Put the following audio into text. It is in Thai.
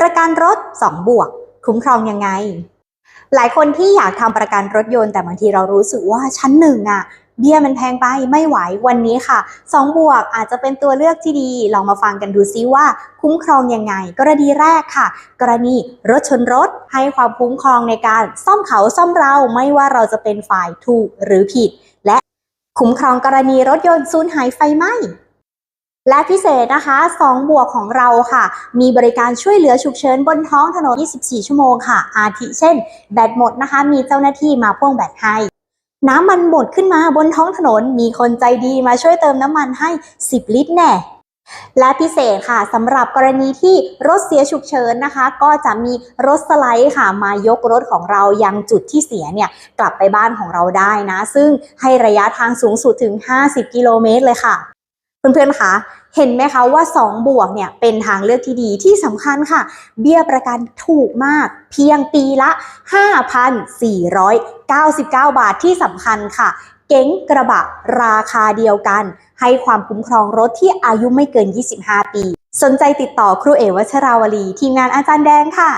ประกันรถ 2 บวก คุ้มครองยังไง หลายคนที่อยากทำประกันรถยนต์แต่บางทีเรารู้สึกว่าชั้นหนึ่งอะเบี้ยมันแพงไปไม่ไหววันนี้ค่ะ 2 บวกอาจจะเป็นตัวเลือกที่ดี ลองมาฟังกันดูซิว่าคุ้มครองยังไง กรณีแรกค่ะ กรณีรถชนรถให้ความคุ้มครองในการซ่อมเขาซ่อมเราไม่ว่าเราจะเป็นฝ่ายถูกหรือผิด และคุ้มครองกรณีรถยนต์สูญหายไฟไหม้ และพิเศษนะคะ 2 บวกของเราค่ะ มีบริการช่วยเหลือฉุกเฉินบนท้องถนน 24 ชั่วโมงค่ะ อาทิเช่น แบตหมดนะคะ มีเจ้าหน้าที่มาพ่วงแบตให้ น้ำมันหมดขึ้นมาบนท้องถนน มีคนใจดีมาช่วยเติมน้ำมันให้ 10 ลิตรแน่ และพิเศษค่ะสำหรับกรณีที่รถเสียฉุกเฉินนะคะ ก็จะมีรถสไลด์ค่ะ มายกรถของเรายังจุดที่เสียเนี่ยกลับไปบ้านของเราได้นะ ซึ่งให้ระยะทางสูงสุดถึง 50 กิโลเมตรเลยค่ะ เพื่อนๆคะเห็นไหมคะว่า 2 บวกเนี่ยเป็นทางเลือกที่ดีที่สำคัญค่ะ เบี้ยประกันถูกมาก เพียงปีละ 5,499 บาทที่สำคัญค่ะ เก๋งกระบะราคาเดียวกัน ให้ความคุ้มครองรถที่อายุไม่เกิน 25 ปี สนใจติดต่อครูเอวัชราวลี ทีมงานอาจารย์แดงค่ะ